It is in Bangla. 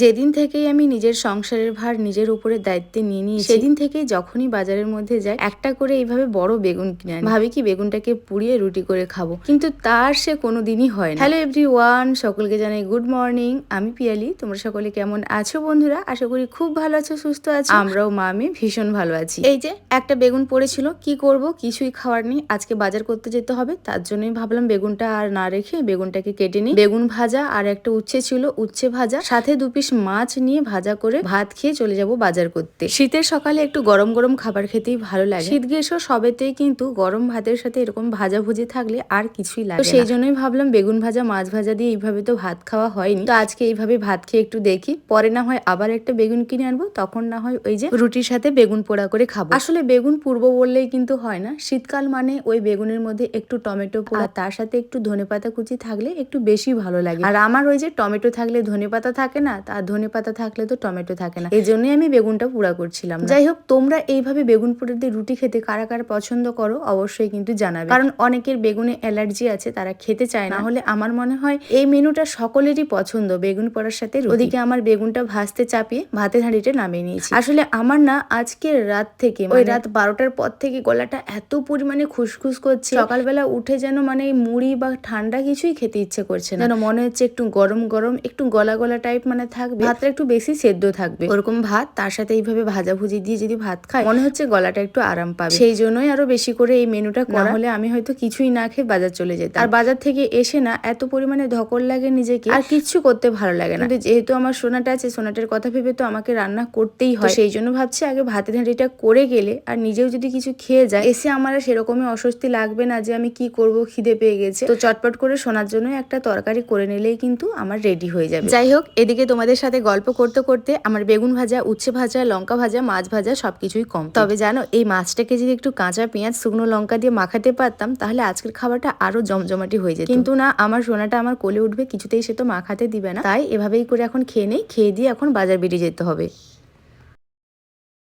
যেদিন থেকেই আমি নিজের সংসারের ভার নিজের উপরে দায়িত্বে নিয়ে নিই সেদিন থেকেই যখনই বাজারের মধ্যে যাই, একটা করে এইভাবে বড় বেগুন কিনে আনি। ভাবি কি বেগুনটাকে পুড়িয়ে রুটি করে খাব। কিন্তু তার সে কোনোদিনই হয় না। হ্যালো এভরি ওয়ান সকলকে জানাই গুড মর্নিং আমি পিয়ালি, তোমরা সকলে কেমন আছো বন্ধুরা? আশা করি খুব ভালো আছো, সুস্থ আছো। আমরাও মা আমি ভীষণ ভালো আছি। এই যে একটা বেগুন পড়েছিল, কি করব? কিছুই খাওয়ার নেই। আজকে বাজার করতে যেতে হবে, তার জন্যই ভাবলাম বেগুনটা আর না রেখে বেগুনটাকে কেটে নিই। বেগুন ভাজা আর একটা উচ্ছে ছিল, উচ্ছে ভাজা। সাথে দু পিস মাছ নিয়ে ভাজা করে ভাত খেয়ে চলে যাব বাজার করতে। শীতের সকালে একটু গরম গরম খাবার খেতেই ভালো লাগে। শীত গ্রীষ্ম সবেতেই কিন্তু গরম ভাতের সাথে এরকম ভাজা ভুজি থাকলে আর কিছুই লাগে সেই জন্যই ভাবলাম বেগুন ভাজা মাছ ভাজা দিয়ে এইভাবে তো ভাত খাওয়া হয়নি। তো আজকে এইভাবে ভাত খেয়ে একটু দেখি। পরে না হয় আবার একটা বেগুন কিনে আনব তখন না হয় ওই যে রুটির সাথে বেগুন পোড়া করে খাব। আসলে বেগুন পূর্ব বললেই কিন্তু হয় না। শীতকাল মানে ওই বেগুনের মধ্যে একটু টমেটো পোড়া। তার সাথে একটু ধনেপাতা কুচি থাকলে একটু বেশি ভালো লাগে। আর আমার ওই যে টমেটো থাকলে ধনেপাতা থাকে না আর ধনেপাতা থাকলে তো টমেটো থাকে না। এই জন্যই আমি বেগুনটা পুরা করছিলাম যাই হোক, তোমরা এইভাবে বেগুন পোড়া দিয়ে রুটি খেতে কারা কারা পছন্দ করো অবশ্যই কিন্তু জানাবে। কারণ অনেকের বেগুনে অ্যালার্জি আছে, তারা খেতে চায় না। হলে আমার মনে হয় এই মেনুটা সকলেরই পছন্দ, বেগুন পোড়ার সাথে ওদিকে আমার বেগুনটা ভাজতে চাপিয়ে ভাতে হাঁড়িটা নামিয়ে নিয়েছি। আসলে আমার না আজকের রাত থেকে, ওই রাত বারোটার পর থেকে গলাটা এত পরিমাণে খুসখুস করছে। সকালবেলা উঠে যেন মানে মুড়ি বা ঠান্ডা কিছুই খেতে ইচ্ছে করছে না। যেন মনে হচ্ছে একটু গরম গরম, একটু গলা গলা টাইপ মানে থাকবে। ভাতটা একটু বেশি সেদ্ধ থাকবে। ওরকম ভাত তার সাথে এইভাবে ভাজা ভুজি দিয়ে যদি ভাত খায় মনে হচ্ছে গলাটা একটু আরাম পাবে। সেই জন্যই আরও বেশি করে এই মেনুটা করা। হলে আমি হয়তো কিছুই না খেয়ে বাজার চলে যেতাম। আর বাজার থেকে এসে না এত পরিমাণে ধকল লাগে নিজেকে। আর কিচ্ছু করতে ভালো লাগে না। যেহেতু আমার সোনাটা আছে সোনাটার কথা ভেবে তো আমাকে রান্না করতেই হয়। সেই জন্য ভাবছি আগে ভাতের হাঁড়িটা করে গেলে আর নিজেও যদি কিছু খেয়ে যায় এসে আমার আর সেরকমই অস্বস্তি লাগবে না যে আমি কি করব খিদে পেয়ে গেছে। তো চটপট করে শোনার জন্য একটা তরকারি করে নিলেই কিন্তু আমার রেডি হয়ে যাবে। যাই হোক এদিকে তোমাদের সাথে গল্প করতে করতে আমার বেগুন ভাজা, উচ্ছে ভাজা, লঙ্কা ভাজা, মাছ ভাজা সব কিছুই কম। তবে জানো, এই মাছটাকে যদি একটু কাঁচা পেঁয়াজ, শুকনো লঙ্কা দিয়ে মাখাতে পারতাম, তাহলে আজকের খাবারটা আরও জমজমাটি হয়ে যেত। কিন্তু না, আমার সোনাটা আমার কোলে উঠবে, কিছুতেই সে তো মাখাতে দিবে না। তাই এভাবেই করে এখন খেয়ে নেই, খেয়ে দিয়ে এখন বাজার বেরিয়ে যেতে হবে।